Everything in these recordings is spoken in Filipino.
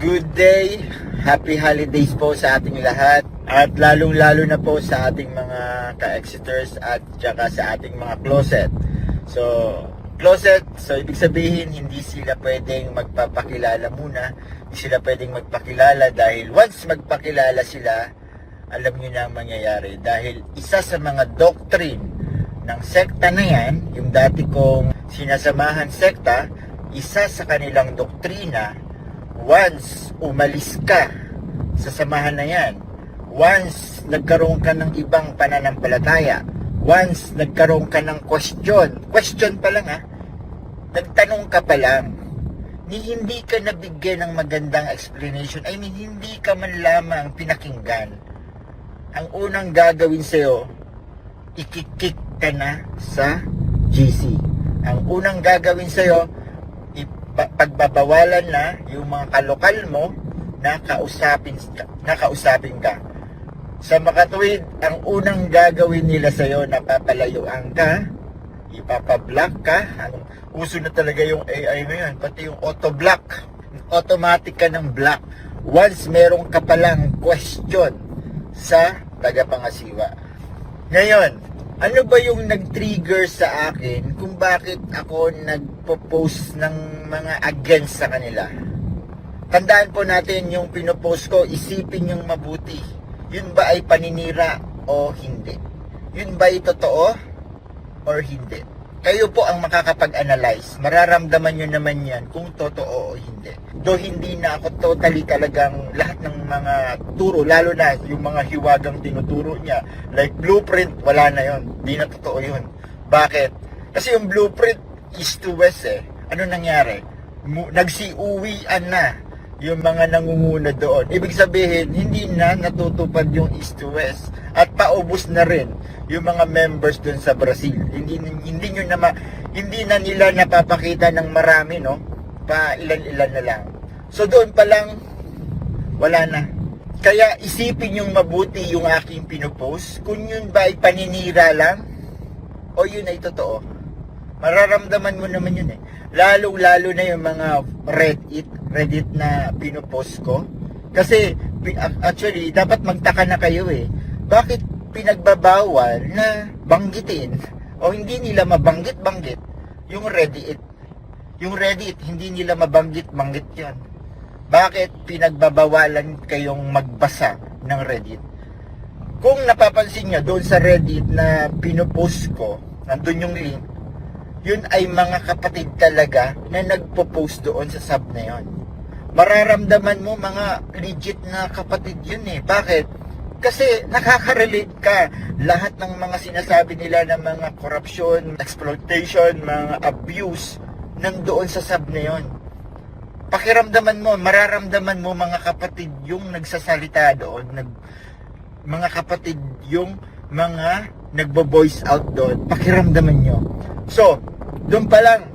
Good day, happy holidays po sa ating lahat. At lalong-lalo na po sa ating mga ka-exiters at saka sa ating mga closet. So, closet, so ibig sabihin hindi sila pwedeng magpapakilala muna, hindi sila pwedeng magpakilala dahil once magpakilala sila, alam niyo na ang mangyayari. Dahil isa sa mga doctrine ng sekta na yan, yung dati kong sinasamahan sekta, isa sa kanilang doktrina, once umalis ka sa samahan na yan, once nagkaroon ka ng ibang pananampalataya, once nagkaroon ka ng question, question pa lang ha, nagtanong ka pa lang, ni hindi ka nabigyan ng magandang explanation, I mean, hindi ka man lamang pinakinggan, ang unang gagawin sa'yo, ikikik ka na sa GC. Ang unang gagawin sa'yo, pagbabawalan na yung mga kalokal mo na kausapin, na kausapin ka. Sa makatuwid, ang unang gagawin nila sa'yo, napapalayuan ka, ipapablock ka. Ang uso na talaga yung AI ngayon, pati yung auto-block. Automatic ka ng block. Once meron ka palang question sa tagapangasiwa. Ngayon, ano ba yung nag-trigger sa akin kung bakit ako nagpo-post ng mga against sa kanila? Tandaan po natin yung pinopost ko, isipin yung mabuti. Yun ba ay paninira o hindi? Yun ba ay totoo or hindi? Kayo po ang makakapag-analyze. Mararamdaman nyo naman yan kung totoo o hindi. Do hindi na ako totally talagang lahat ng mga turo, lalo na yung mga hiwagang tinuturo niya. Like blueprint, wala na yon. Di na totoo yun. Bakit? Kasi yung blueprint east to west eh. Ano nangyari? Nagsiuwian na yung mga nangunguna doon. Ibig sabihin, hindi na natutupad yung east to west. At paubos na rin yung mga members doon sa Brazil. Hindi hindi nyo na ma- hindi na nila napapakita ng marami, no? Pa ilan-ilan na lang. So doon pa lang wala na. Kaya isipin yung mabuti yung aking pinopost kung yun ba ay paninira lang o yun ay totoo. Mararamdaman mo naman yun eh. Lalo-lalo na yung mga Reddit, Reddit na pinopost ko. Kasi actually, dapat magtaka na kayo eh. Bakit pinagbabawal na banggitin o hindi nila mabanggit-banggit yung Reddit? Yung Reddit, hindi nila mabanggit-banggit yan. Bakit pinagbabawalan kayong magbasa ng Reddit? Kung napapansin nyo doon sa Reddit na pinopost ko, nandun yung link, yun ay mga kapatid talaga na nagpo-post doon sa sub na yun. Mararamdaman mo mga legit na kapatid yun eh. Bakit? Kasi nakaka-relate ka. Lahat ng mga sinasabi nila ng mga corruption, exploitation, mga abuse, nandoon sa sub na yun. Pakiramdaman mo, mararamdaman mo mga kapatid yung nagsasalita doon, nag, mga kapatid yung mga nagbo-voice out doon, pakiramdaman nyo. So, doon pa lang,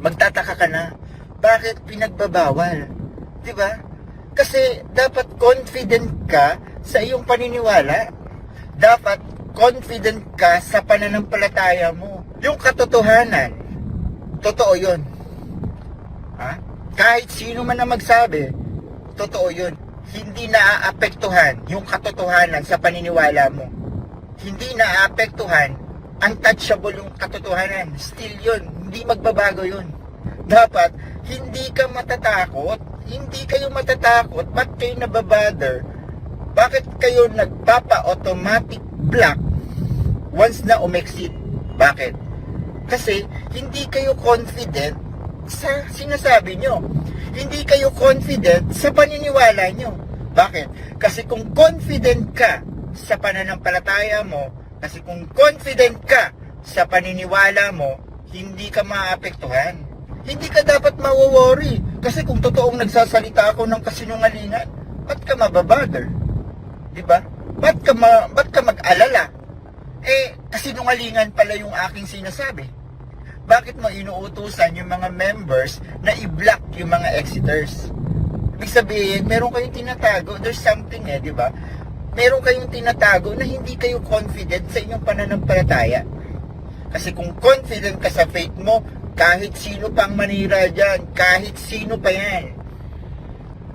magtataka ka na, bakit pinagbabawal? Di ba? Kasi dapat confident ka sa iyong paniniwala. Dapat confident ka sa pananampalataya mo. Yung katotohanan, totoo yun. Ha? Kahit sino man na magsabi, totoo yun. Hindi naaapektuhan yung katotohanan sa paniniwala mo. Hindi naaapektuhan untouchable yung katotohanan. Still yun. Hindi magbabago yun. Dapat, hindi ka matatakot. Hindi kayo matatakot. Ba't kayo nababother? Bakit kayo nagpapa-automatic block once na umexit? Bakit? Kasi, hindi kayo confident sa sinasabi nyo. Hindi kayo confident sa paniniwala nyo. Bakit? Kasi kung confident ka sa pananampalataya mo, kasi kung confident ka sa paniniwala mo, hindi ka maapektuhan. Hindi ka dapat mawo-worry. Kasi kung totoong nagsasalita ako ng kasinungalingan, ba't ka mababother? Di ba? Ba't ka, ma, ba't ka mag-alala? Eh, kasinungalingan pala yung aking sinasabi. Bakit mo inuutusan yung mga members na i-block yung mga exiters? Ibig sabihin, meron kayong tinatago. There's something eh, di ba? meron kayong tinatago na hindi kayo confident sa inyong pananampalataya. Kasi kung confident ka sa faith mo, kahit sino pang manira dyan, kahit sino pa yan,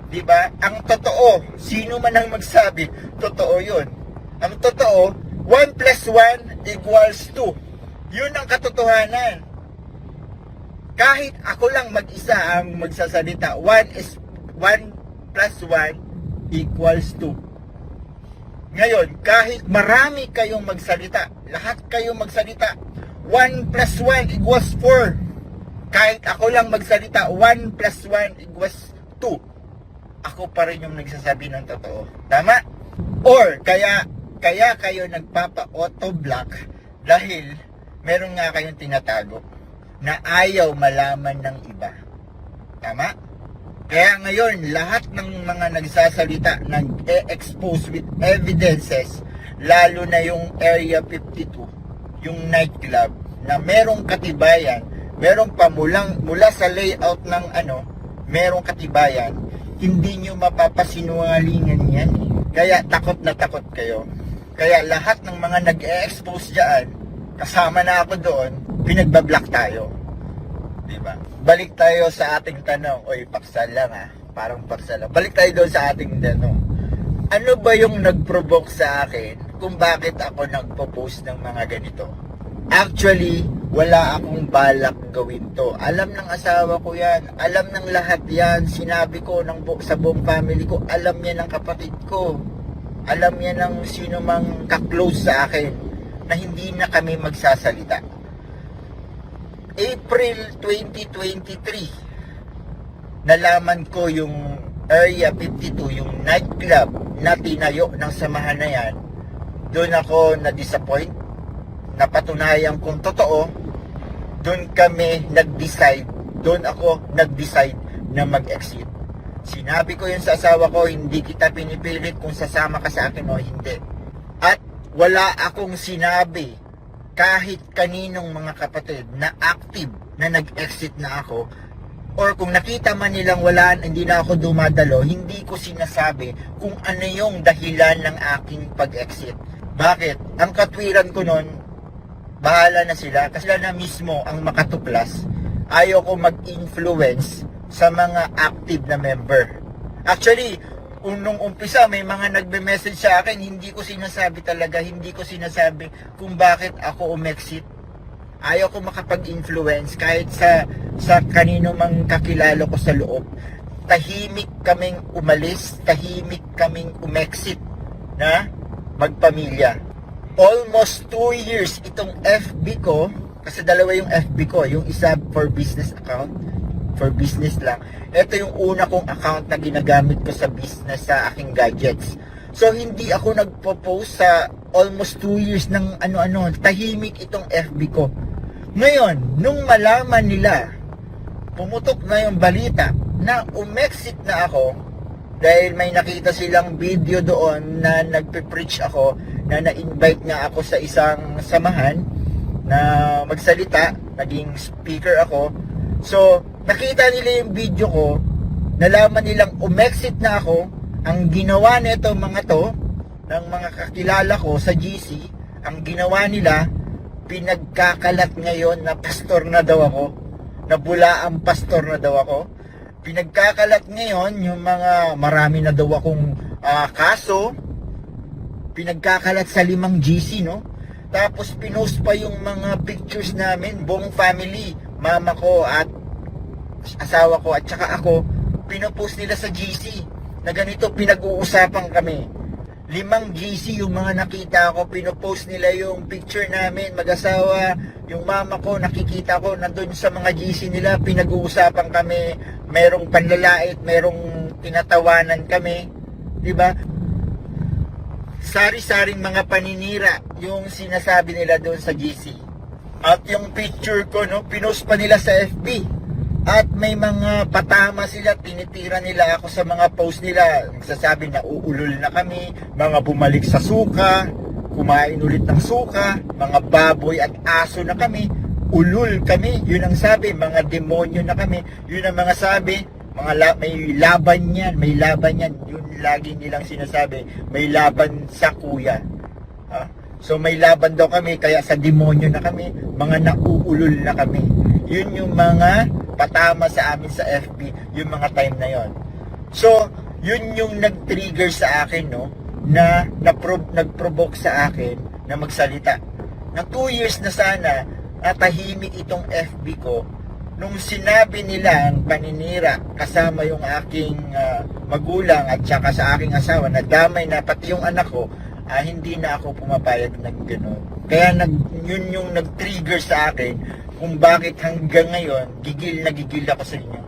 Di ba? Ang totoo, sino man ang magsabi, totoo yun. Ang totoo, 1 plus 1 equals 2. Yun ang katotohanan. Kahit ako lang mag-isa ang magsasalita, 1 is 1 plus 1 equals 2. Ngayon, kahit marami kayong magsalita, lahat kayong magsalita, 1 plus 1 equals 4. Kahit ako lang magsalita, 1 plus 1 equals 2. Ako pa rin yung nagsasabi ng totoo. Tama? Or, kaya, kaya kayo nagpapa-auto-block dahil meron nga kayong tinatago na ayaw malaman ng iba. Tama? Kaya ngayon, lahat ng mga nagsasalita, nag-expose with evidences, lalo na yung Area 52, yung nightclub, na merong katibayan, merong pamulang, mula sa layout ng ano, merong katibayan, hindi nyo mapapasinungalingan yan eh. Kaya takot na takot kayo. Kaya lahat ng mga nag-expose dyan, kasama na ako doon, pinagbablock tayo. Diba? Balik tayo sa ating tanong. Oy, paksal lang ah. Parang paksal lang. Balik tayo doon sa ating tanong. Ano ba yung nag-provoke sa akin kung bakit ako nagpo-post ng mga ganito? Actually, wala akong balak gawin to. Alam ng asawa ko yan. Alam ng lahat yan. Sinabi ko ng sa buong family ko. Alam niya ng kapatid ko. Alam niya ng sino mang ka-close sa akin na hindi na kami magsasalita. April 2023, nalaman ko yung Area 52, yung nightclub na tinayo ng samahan na yan, doon ako na-disappoint, napatunayan kong totoo, doon kami nag-decide, doon ako nag-decide na mag-exit. Sinabi ko yun sa asawa ko, hindi kita pinipilit kung sasama ka sa akin o hindi. At wala akong sinabi kahit kaninong mga kapatid na active na nag-exit na ako or kung nakita man nilang wala, hindi na ako dumadalo, hindi ko sinasabi kung ano yung dahilan ng aking pag-exit. Bakit? Ang katwiran ko nun, bahala na sila kasi sila na mismo ang makatuklas. Ayaw ko mag-influence sa mga active na member. Actually, nung umpisa may mga nagbe-message sa akin, hindi ko sinasabi talaga, hindi ko sinasabi kung bakit ako umexit. Ayaw ko makapag-influence kahit sa sa kanino mang kakilala ko sa loob. Tahimik kaming umalis, tahimik kaming umexit na magpamilya. Almost two years itong FB ko, kasi dalawa yung FB ko, yung isa for business account, for business lang. Ito yung una kong account na ginagamit ko sa business sa aking gadgets. So hindi ako nagpo-post sa almost 2 years ng ano-ano, tahimik itong FB ko. Ngayon, nung malaman nila, pumutok na yung balita na umexit na ako dahil may nakita silang video doon na nagpe-preach ako na na-invite nga ako sa isang samahan na magsalita, naging speaker ako. So, nakita nila yung video ko, nalaman nilang umexit na ako, ang ginawa nito mga to, ng mga kakilala ko sa GC, ang ginawa nila, pinagkakalat ngayon na pastor na daw ako, na bula ang pastor na daw ako. Pinagkakalat ngayon yung mga marami na daw akong ah, kaso, pinagkakalat sa limang GC, no? Tapos pinost pa yung mga pictures namin, buong family, mama ko at asawa ko at saka ako, pinopost nila sa GC na ganito pinag-uusapan kami. Limang GC yung mga nakita ko, pinopost nila yung picture namin, mag-asawa, yung mama ko, nakikita ko, nandun sa mga GC nila, pinag-uusapan kami, merong panlalait, merong tinatawanan kami, di ba? Sari-saring mga paninira yung sinasabi nila doon sa GC. At yung picture ko, no, pinost pa nila sa FB. At may mga patama sila, tinitira nila ako sa mga post nila. Nagsasabi na uulol na kami, mga bumalik sa suka, kumain ulit ng suka, mga baboy at aso na kami, ulul kami. Yun ang sabi, mga demonyo na kami. Yun ang mga sabi, mga la- may laban yan, may laban yan. Yun lagi nilang sinasabi, may laban sa kuya. Ha? So may laban daw kami, kaya sa demonyo na kami, mga nauulol na kami. Yun yung mga patama sa amin sa FB, yung mga time na yon. So, yun yung nag-trigger sa akin, no? Na, na nag-provoke sa akin na magsalita. Na 2 years na sana, natahimik itong FB ko nung sinabi nila ang paninira kasama yung aking ah, magulang at saka sa aking asawa na damay na pati yung anak ko, ah, hindi na ako pumapayag ng gano'n. Kaya nag, yun yung nag-trigger sa akin kung bakit hanggang ngayon gigil na gigil ako sa inyo.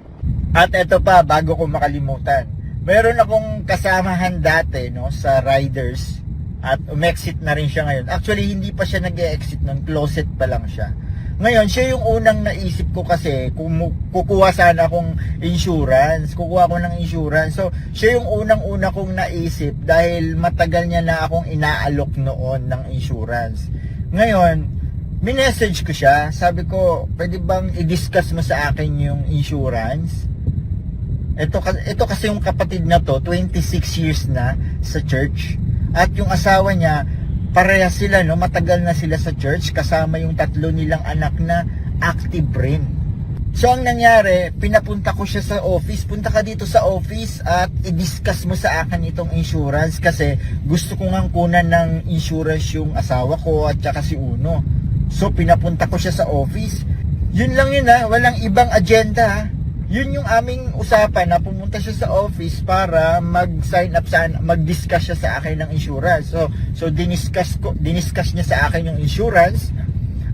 At eto pa, bago ko makalimutan, meron akong kasamahan dati no, sa Riders at umexit na rin siya ngayon. Actually, hindi pa siya nag-exit nun, closet pa lang siya. Ngayon, siya yung unang naisip ko kasi kung kukuha sana akong insurance, kukuha ko ng insurance. So, siya yung unang-una kong naisip dahil matagal niya na akong inaalok noon ng insurance. Ngayon, minessage ko siya, sabi ko, pwede bang i-discuss mo sa akin yung insurance? Ito, ito kasi yung kapatid na to, 26 years na sa church. At yung asawa niya, pareha sila, no? Matagal na sila sa church, kasama yung tatlo nilang anak na active rin. So, ang nangyari, pinapunta ko siya sa office. Punta ka dito sa office at i-discuss mo sa akin itong insurance kasi gusto ko nga kunan ng insurance yung asawa ko at saka si Uno. So, pinapunta ko siya sa office. Yun lang yun ha, walang ibang agenda ha. Yun yung aming usapan na pumunta siya sa office para mag-sign up sa mag-discuss siya sa akin ng insurance. So, so diniscuss ko, diniscuss niya sa akin yung insurance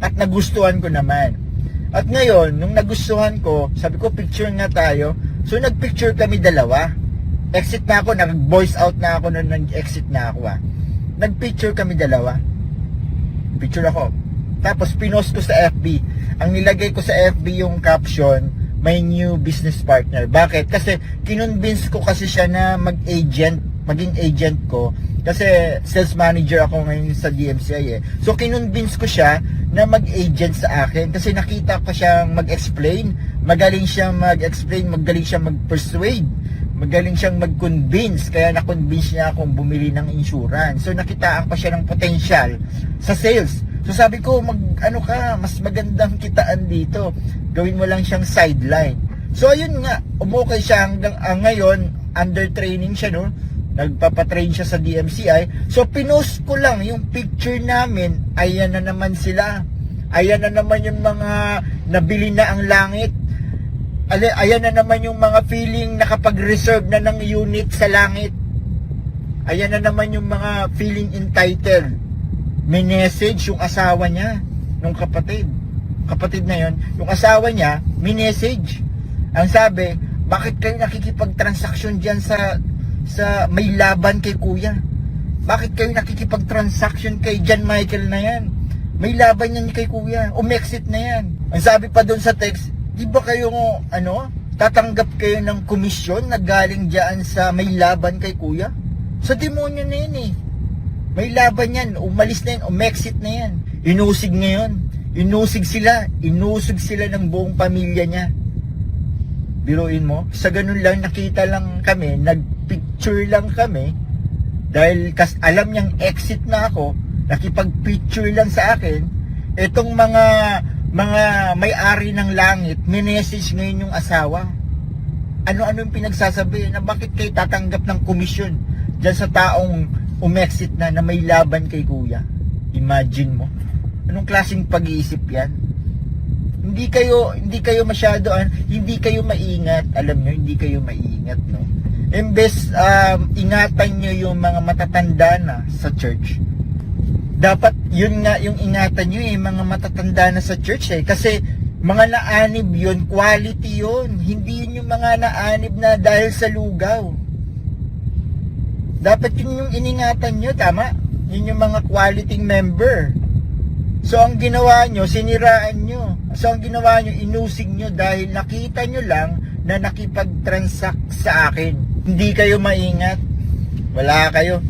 at nagustuhan ko naman. At ngayon, nung nagustuhan ko, sabi ko picture nga tayo. So nagpicture kami dalawa. Exit na ako, nag-voice out na ako nung nag-exit na ako ah. Nagpicture kami dalawa. Picture ako. Tapos pinost ko sa FB. Ang nilagay ko sa FB yung caption, my new business partner. Bakit? Kasi kinonvince ko kasi siya na mag-agent, maging agent ko. Kasi sales manager ako ngayon sa DMCI eh. So kinonvince ko siya na mag-agent sa akin kasi nakita ko siyang mag-explain. Magaling siyang mag-explain, magaling siyang mag-persuade. Magaling siyang mag-convince. Kaya na-convince niya akong bumili ng insurance. So nakitaan ko siya ng potential sa sales. So sabi ko, mag, ano ka, mas magandang kitaan dito. Gawin mo lang siyang sideline. So ayun nga, umukay siya hanggang ah, ngayon, under training siya no. Nagpapatrain siya sa DMCI. So pinost ko lang yung picture namin. Ayan na naman sila. Ayan na naman yung mga nabili na ang langit. Ayan na naman yung mga feeling nakapag-reserve na ng unit sa langit. Ayan na naman yung mga feeling entitled may message yung asawa niya nung kapatid. Kapatid na yon, yung asawa niya, may message. Ang sabi, bakit kayo nakikipag-transaction diyan sa sa may laban kay kuya? Bakit kayo nakikipag-transaction kay John Michael na yan? May laban yan kay kuya. Umexit na yan. Ang sabi pa doon sa text, di ba kayo ano, tatanggap kayo ng komisyon na galing diyan sa may laban kay kuya? Sa demonyo na yan eh. May laban yan. Umalis na yan. Umexit na yan. Inusig ngayon. Inusig sila. Inusig sila ng buong pamilya niya. Biruin mo. Sa ganun lang nakita lang kami. Nagpicture lang kami. Dahil kas alam niyang exit na ako. Nakipag-picture lang sa akin. Itong mga mga may-ari ng langit, minessage ngayon yung asawa. Ano-ano yung pinagsasabi na bakit kayo tatanggap ng komisyon dyan sa taong umexit na na may laban kay kuya. Imagine mo. Anong klaseng pag-iisip yan? Hindi kayo hindi kayo masyado an hindi kayo maingat. Alam nyo, hindi kayo maingat, no? Imbes um, ingatan nyo yung mga matatanda na sa church. Dapat yun nga yung ingatan nyo eh, mga matatanda na sa church eh. Kasi mga naanib yun, quality yun. Hindi yun yung mga naanib na dahil sa lugaw. Dapat yun yung iningatan nyo, tama? Yun yung mga quality member. So ang ginawa nyo, siniraan nyo. So ang ginawa nyo, inusig nyo dahil nakita nyo lang na nakipag-transact sa akin. Hindi kayo maingat. Wala kayo.